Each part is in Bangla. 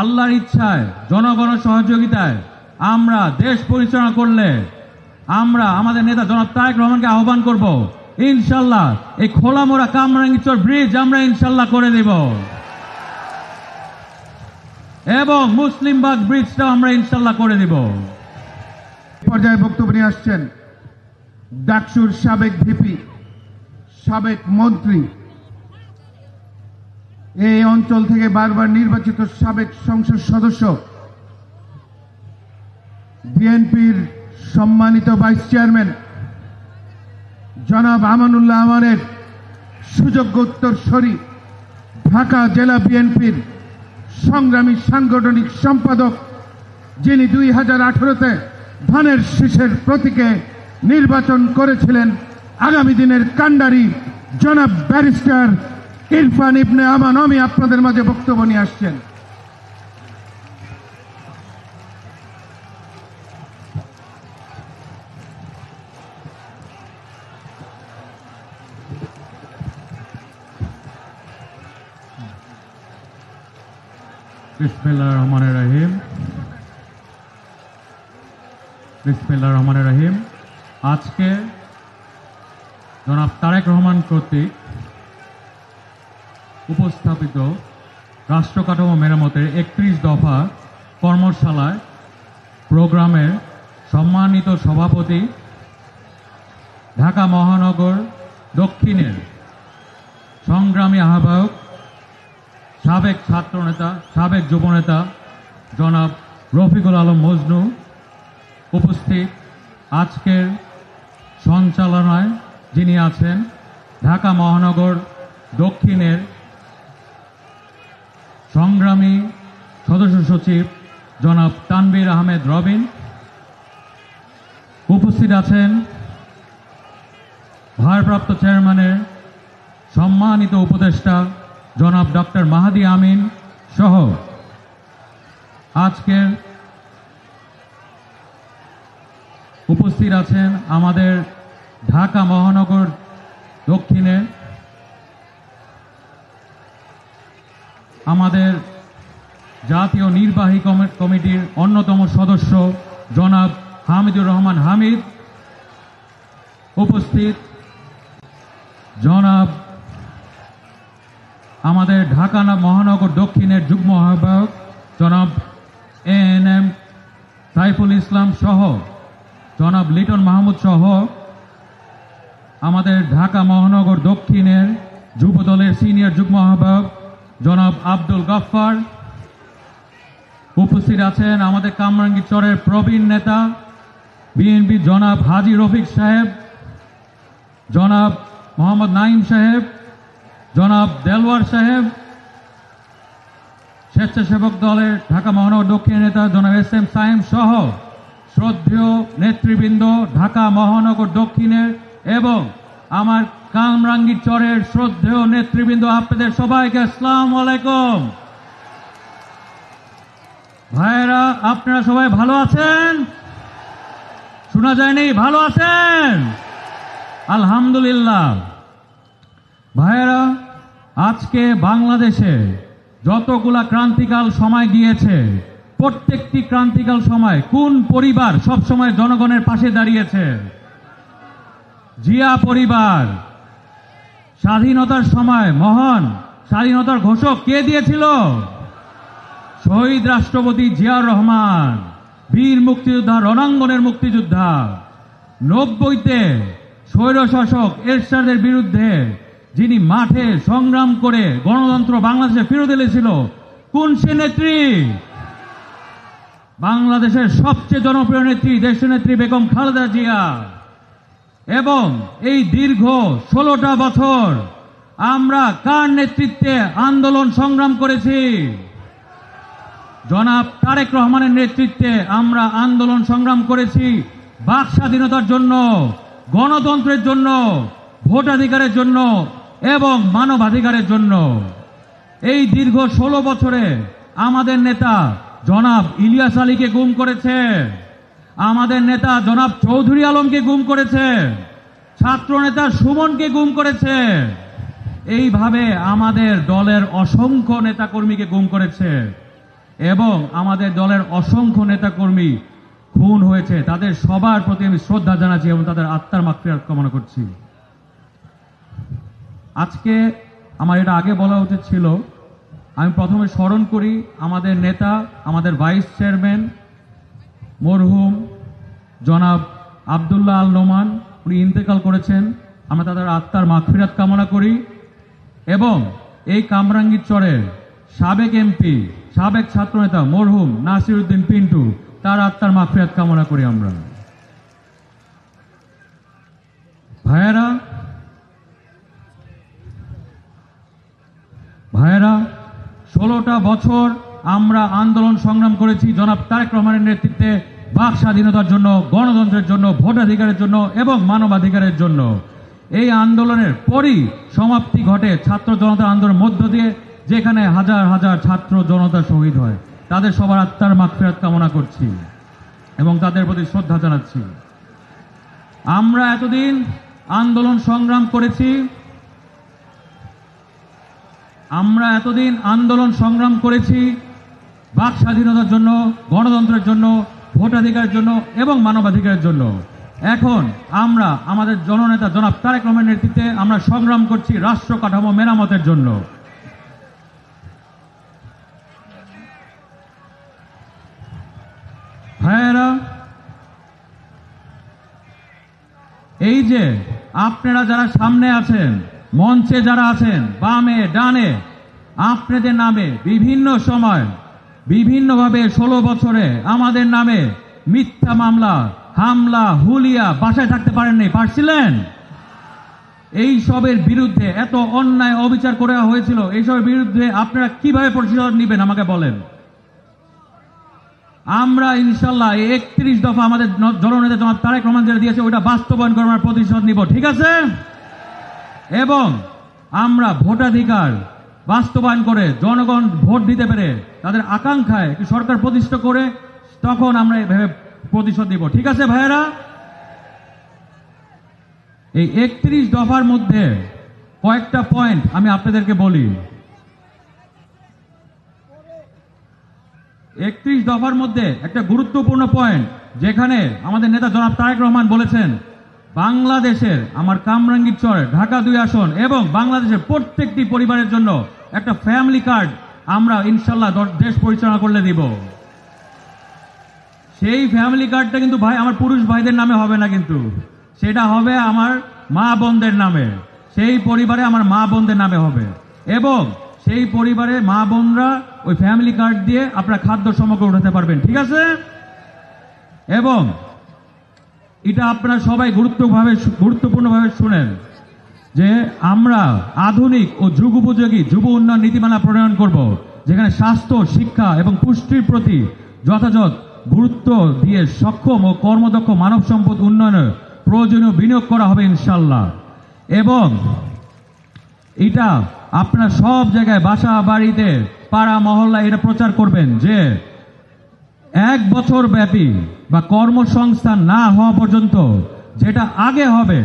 আল্লাহর ইচ্ছায়, জনগণের সহযোগিতায় আমরা দেশ পরিচালনা করলে আমরা আমাদের নেতা জনাব তারেক রহমানকে আহ্বান করব, ইনশাল্লাহ এই খোলামোড়া কামরাঙ্গিচর ব্রিজ আমরা ইনশাল্লাহ করে দেব। এবং মুসলিমবাগ ব্রিজটাও আমরা ইনশাল্লাহ করে দেব। পর্যায়ে বক্তব্য নিয়ে আসছেন ডাকসুর সাবেক ভিপি, সাবেক মন্ত্রী এই অঞ্চল থেকে বারবার নির্বাচিত সাবেক সংসদ সদস্য। বিএনপির সম্মানিত ভাইস চেয়ারম্যান জনাব আমানুল্লাহ আমানের সুযোগ্য উত্তরসরী ঢাকা জেলা বিএনপির সংগ্রামী সাংগঠনিক সম্পাদক, যিনি দুই হাজার আঠারোতে ধানের শীষের প্রতীকে নির্বাচন করেছিলেন, আগামী দিনের কাণ্ডারি জনাব ব্যারিস্টার ইরফান ইবনে আমান, আমি আপনাদের মাঝে বক্তব্য নিয়ে আসছেন। বিসমিল্লাহ রহমান রহিম। বিসমিল্লাহ রহমান রহিম। আজকে জনাব তারেক রহমান কর্তৃক উপস্থাপিত রাষ্ট্র কাঠামো মেরামতের একত্রিশ দফা কর্মশালায় প্রোগ্রামের সম্মানিত সভাপতি ঢাকা মহানগর দক্ষিণের সংগ্রামী আহ্বায়ক, সাবেক ছাত্রনেতা, সাবেক যুবনেতা জনাব রফিকুল আলম মজনু উপস্থিত আজকের সঞ্চালনায় যিনি আছেন ঢাকা মহানগর দক্ষিণের সংগ্রামী সদস্য সচিব জনাব তানবির আহমেদ রবিন। উপস্থিত আছেন ভারপ্রাপ্ত চেয়ারম্যানের সম্মানিত উপদেষ্টা জনাব ডক্টর মাহাদি আমিন সহ আজকের উপস্থিত আছেন আমাদের ঢাকা মহানগর দক্ষিণে আমাদের জাতীয় নির্বাহী কমিটির অন্যতম সদস্য জনাব হামিদুর রহমান হামিদ। উপস্থিত জনাব আমাদের ঢাকা মহানগর দক্ষিণের যুগ্ম আহ্বায়ক জনাব এন এম সাইফুল ইসলাম সহ জনাব লিটন মাহমুদ সহ আমাদের ঢাকা মহানগর দক্ষিণের যুব দলের সিনিয়র যুগ্ম আহ্বায়ক জনাব আব্দুল গফফার। উপস্থিত আছেন আমাদের কামরাঙ্গী চরের প্রবীণ নেতা, বিএনপি জনাব হাজি রফিক সাহেব, জনাব মোহাম্মদ নাইম সাহেব, জনাব দেলওয়ার সাহেব, স্বেচ্ছাসেবক দলের ঢাকা মহানগর দক্ষিণ নেতা জনাব এস এম সাইম সহ শ্রদ্ধেয় নেতৃবৃন্দ ঢাকা মহানগর দক্ষিণের এবং আমার কামরাঙ্গীর চরের শ্রদ্ধেয় নেতৃবৃন্দ, আপনাদের সবাইকে আসসালাম আলাইকুম। ভাইয়েরা, আপনারা সবাই ভালো আছেন? শোনা যায়নি, ভালো আছেন? আলহামদুলিল্লাহ। ভাইয়েরা, আজকে বাংলাদেশে যতগুলা ক্রান্তিকাল সময় গিয়েছে, প্রত্যেকটি ক্রান্তিকাল সময় কোন পরিবার সব সময় জনগণের পাশে দাঁড়িয়েছে? জিয়া পরিবার, স্বাধীনতার সময় মহান স্বাধীনতার ঘোষক কে দিয়েছিল? শহীদ রাষ্ট্রপতি জিয়াউর রহমান, বীর মুক্তিযোদ্ধা রণাঙ্গনের মুক্তিযোদ্ধা, নব্বইতে স্বৈরশাসক এরশাদের বিরুদ্ধে যিনি মাঠে সংগ্রাম করে গণতন্ত্র বাংলাদেশে ফেরত এনেছিল, কোন সে নেত্রী? বাংলাদেশের সবচেয়ে জনপ্রিয় নেত্রী দেশনেত্রী বেগম খালেদা জিয়া। এবং এই দীর্ঘ ষোলোটা বছর আমরা কার নেতৃত্বে আন্দোলন সংগ্রাম করেছি? জনাব তারেক রহমানের নেতৃত্বে আমরা আন্দোলন সংগ্রাম করেছি। বাক স্বাধীনতার জন্য, গণতন্ত্রের জন্য, ভোটাধিকারের জন্য এবং মানবাধিকারের জন্য। এই দীর্ঘ ষোলো বছরে আমাদের নেতা জনাব ইলিয়াস আলীকে গুম করেছে। আমাদের নেতা জনাব চৌধুরী আলমকে গুম করেছে। ছাত্র নেতা সুমনকে গুম করেছে। এইভাবে আমাদের দলের অসংখ্য নেতাকর্মীকে গুম করেছে। এবং আমাদের দলের অসংখ্য নেতাকর্মী খুন হয়েছে। তাদের সবার প্রতি আমি শ্রদ্ধা জানাচ্ছি এবং তাদের আত্মার মাতৃয়াত কামনা করছি। আজকে আমার এটা আগে বলা উচিত ছিল, আমি প্রথমে স্মরণ করি আমাদের নেতা, আমাদের ভাইস চেয়ারম্যান, মরহুম জনাব আবদুল্লাহ আল নোমান, উনি ইন্তেকাল করেছেন। আমরা তাদের আত্মার মাগফিরাত কামনা করি এবং এই কামরাঙ্গীর চরের সাবেক এমপি সাবেক ছাত্রনেতা মরহুম নাসির উদ্দিন পিন্টু, তার আত্মার মাফিয়াত কামনা করি আমরা। ভাইয়েরা ভাইয়েরা, ষোলোটা বছর আমরা আন্দোলন সংগ্রাম করেছি জনাব তারেক রহমানের নেতৃত্বে বাক স্বাধীনতার জন্য, গণতন্ত্রের জন্য, ভোটাধিকারের জন্য এবং মানবাধিকারের জন্য। এই আন্দোলনের পরই সমাপ্তি ঘটে ছাত্র জনতা আন্দোলনের মধ্য দিয়ে। যেখানে হাজার হাজার ছাত্র জনতা শহীদ হয়, তাদের সবার আত্মার মাগফিরাত কামনা করছি এবং তাদের প্রতি শ্রদ্ধা জানাচ্ছি। আমরা এতদিন আন্দোলন সংগ্রাম করেছি, আমরা এতদিন আন্দোলন সংগ্রাম করেছি বাক স্বাধীনতার জন্য, গণতন্ত্রের জন্য, ভোটাধিকারের জন্য এবং মানবাধিকারের জন্য। এখন আমরা, আমাদের জননেতা জনাব তারেক রহমানের নেতৃত্বে আমরা সংগ্রাম করছি রাষ্ট্র কাঠামো মেরামতের জন্য। ভাইয়েরা, এই যে আপনারা যারা সামনে আছেন, মঞ্চে যারা আছেন, বামে, ডানে, আপনাদের নামে বিভিন্ন সময়, বিভিন্নভাবে ষোলো বছরে আমাদের নামে মিথ্যা মামলা, হামলা, হুলিয়া বাসায় থাকতে পারেননি, পারছিলেন? এই সবের বিরুদ্ধে এত অন্যায় অবিচার করা হয়েছিল এইসবের বিরুদ্ধে আপনারা কীভাবে প্রতিশোধ নেবেন, আমাকে বলেন। আমরা ইনশাল্লাহ একত্রিশ দফা আমাদের জননেতা জনাব তারেক রহমান যেটা দিয়েছে, ওইটা বাস্তবায়ন করার প্রতিশোধ নিব, ঠিক আছে? এবং আমরা ভোটাধিকার বাস্তবায়ন করে জনগণ ভোট দিতে পেরে তাদের আকাঙ্ক্ষায় সরকার প্রতিষ্ঠা করে তখন আমরা এভাবে প্রতিশোধ নিব, ঠিক আছে ভাইয়েরা? এই একত্রিশ দফার মধ্যে কয়েকটা পয়েন্ট আমি আপনাদেরকে বলি। একত্রিশ দফার মধ্যে একটা গুরুত্বপূর্ণ পয়েন্ট যেখানে আমাদের নেতা জনাব তারেক রহমান বলেছেন, বাংলাদেশের আমার কামরাঙ্গীর চর, ঢাকা দুই আসন এবং বাংলাদেশের প্রত্যেকটি পরিবারের জন্য একটা ফ্যামিলি কার্ড আমরা ইনশাল্লাহ দেশ পরিচালনা করলে দিব। সেই ফ্যামিলি কার্ডটা কিন্তু ভাই আমার পুরুষ ভাইদের নামে হবে না কিন্তু। সেটা হবে আমার মা বোনদের নামে। সেই পরিবারে আমার মা বোনদের নামে হবে। এবং সেই পরিবারে মা বোনরা ওই ফ্যামিলি কার্ড দিয়ে আপনারা খাদ্য সমগ্র উঠাতে পারবেন, ঠিক আছে? এবং এটা আপনারা সবাই গুরুত্বভাবে গুরুত্বপূর্ণভাবে শুনেন যে আমরা আধুনিক ও যুগ উপযোগী যুব উন্নয়ন নীতিমালা প্রণয়ন করব, যেখানে স্বাস্থ্য, শিক্ষা এবং পুষ্টির প্রতি যথাযথ গুরুত্ব দিয়ে সক্ষম ও কর্মদক্ষ মানব সম্পদ উন্নয়নে প্রয়োজনীয় বিনিয়োগ করা হবে ইনশাল্লাহ এবং এটা আপনারা সব জায়গায়, বাসা, বাড়িতে, পাড়া, মহল্লা এটা প্রচার করবেন যে এক বছর ব্যাপী বা কর্মসংস্থান না হওয়া পর্যন্ত যেটা আগে হবে,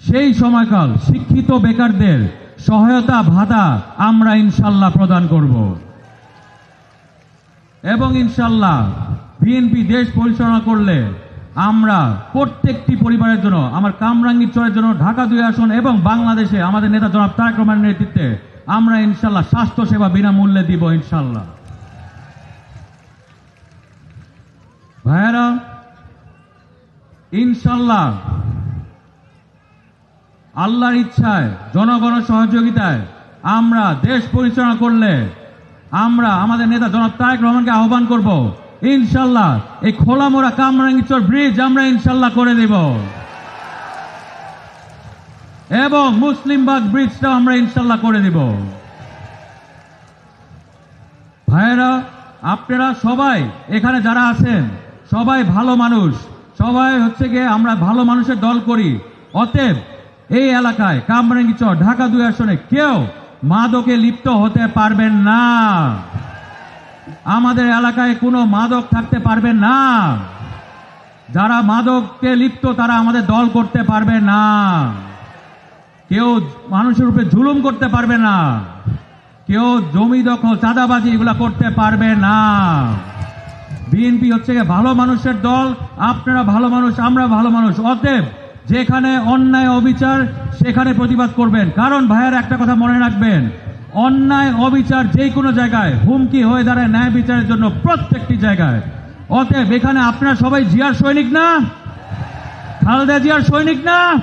সেই সময়কাল শিক্ষিত বেকারদের সহায়তা ভাতা আমরা ইনশাল্লাহ প্রদান করব। এবং ইনশাল্লাহ বিএনপি দেশ পরিচালনা করলে আমরা প্রত্যেকটি পরিবারের জন্য, আমার কামরাঙ্গীর চরের জন্য ঢাকা দুই আসন এবং বাংলাদেশে আমাদের নেতা জনাব তারেক রহমানের নেতৃত্বে আমরা ইনশাল্লাহ স্বাস্থ্য সেবা বিনামূল্যে দিব ইনশাল্লাহ। ভাইয়েরা, ইনশাল্লাহ আল্লাহর ইচ্ছায়, জনগণের সহযোগিতায় আমরা দেশ পরিচালনা করলে আমরা আমাদের নেতা জনাব তারেক রহমানকে আহ্বান করব ইনশাল্লাহ, এই খোলামোড়া কামরাঙ্গিচর ব্রিজ আমরা ইনশাল্লাহ করে দেব এবং মুসলিমবাগ ব্রিজটাও আমরা ইনশাল্লাহ করে দেব ভাইয়েরা, আপনারা সবাই, এখানে যারা আছেন, সবাই ভালো মানুষ। সবাই হচ্ছে গিয়ে আমরা ভালো মানুষের দল করি। অতএব, এই এলাকায়, কামরাঙ্গিচর, ঢাকা দুই আসনে, কেউ মাদকে লিপ্ত হতে পারবেন না। আমাদের এলাকায় কোনো মাদক থাকতে পারবে না। যারা মাদককে লিপ্ত, তারা আমাদের দল করতে পারবে না। কেউ মানুষের উপরে জুলুম করতে পারবে না। কেউ জমি দখল, চাঁদাবাজি এগুলা করতে পারবে না। বিএনপি হচ্ছে ভালো মানুষের দল, আপনারা ভালো মানুষ, আমরা ভালো মানুষ। অতএব যেখানে অন্যায়, অবিচার, সেখানে প্রতিবাদ করবেন। কারণ ভাইয়ের একটা কথা মনে রাখবেন অন্যায়, অবিচার যে কোনো জায়গায় হুমকি হয়ে দাঁড়ায় ন্যায় বিচারের জন্য প্রত্যেকটি জায়গায়। অতএব এখানে আপনারা সবাই জিয়ার সৈনিক না? খালেদা জিয়ার সৈনিক না?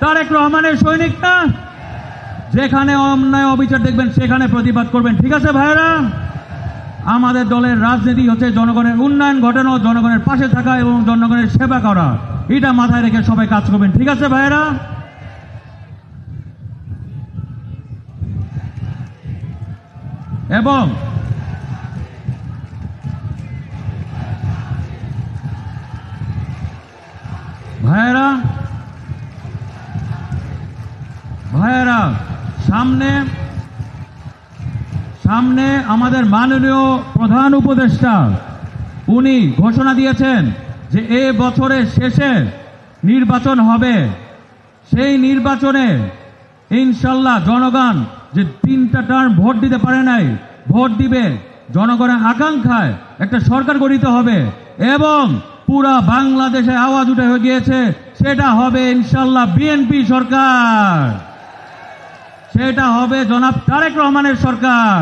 তারেক রহমানের সৈনিক না? যেখানে অন্যায়, অবিচার দেখবেন, সেখানে প্রতিবাদ করবেন। ঠিক আছে ভাইয়েরা? আমাদের দলের রাজনীতি হচ্ছে জনগণের উন্নয়ন ঘটানো, জনগণের পাশে থাকা এবং জনগণের সেবা করা। এটা মাথায় রেখে সবাই কাজ করবেন। ঠিক আছে ভাইয়েরা? এবং ভাইয়েরা ভাইয়েরা, সামনে সামনে আমাদের মাননীয় প্রধান উপদেষ্টা, উনি ঘোষণা দিয়েছেন যে এ বছরের শেষে নির্বাচন হবে। সেই নির্বাচনে ইনশাল্লাহ জনগণ যে তিনটা টার্ম ভোট দিতে পারে নাই, ভোট দিবে জনগণের আকাঙ্ক্ষায় একটা সরকার গঠিত হবে এবং পুরা বাংলাদেশে আওয়াজ উঠে হয়ে গিয়েছে, সেটা হবে ইনশাল্লাহ বিএনপি সরকার। সেটা হবে জনাব তারেক রহমানের সরকার।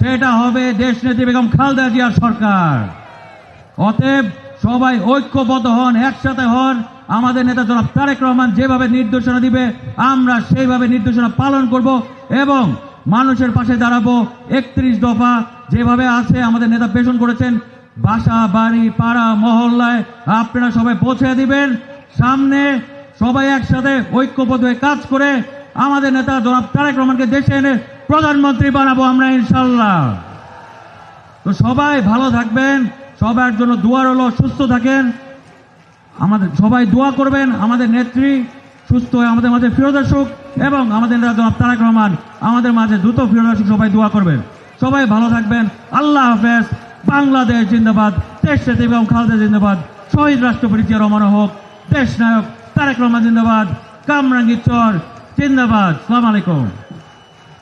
সেটা হবে দেশ নেত্রী বেগম খালদা জিয়ার সরকার। অতএব সবাই ঐক্যবদ্ধ হন, একসাথে হন আমাদের নেতা জনাব তারেক রহমান যেভাবে নির্দেশনা দিবে, আমরা সেইভাবে নির্দেশনা পালন করব এবং মানুষের পাশে দাঁড়াবো। একত্রিশ দফা যেভাবে আছে, আমাদের নেতা পেশন করেছেন। বাসা, বাড়ি, পাড়া, মহল্লায় আপনারা সবাই পৌঁছে দিবেন। সামনে সবাই একসাথে ঐক্যবদ্ধ হয়ে কাজ করে আমাদের নেতা জনাব তারেক রহমানকে দেশে এনে প্রধানমন্ত্রী বানাবো আমরা ইনশাল্লাহ। তো সবাই ভালো থাকবেন, সবার জন্য দুয়ার হলো সুস্থ থাকেন। সবাই দোয়া করবেন, আমাদের নেত্রী সুস্থ হয়ে আমাদের মাঝে ফিরত আসুক এবং আমাদের জনাব তারেক রহমান আমাদের মাঝে দ্রুত ফিরত আসুক, সবাই দোয়া করবেন। সবাই ভালো থাকবেন। আল্লাহ হাফেজ। বাংলাদেশ জিন্দাবাদ, দেশ নেত্রী এবং খালেদা জিন্দাবাদ। শহীদ রাষ্ট্রপতি জিয়া রহমান হোক, দেশ নায়ক তারেক রহমান জিন্দাবাদ। কামরাঙ্গি চর, জিন্দাবাদ। সালাম আলাইকুম।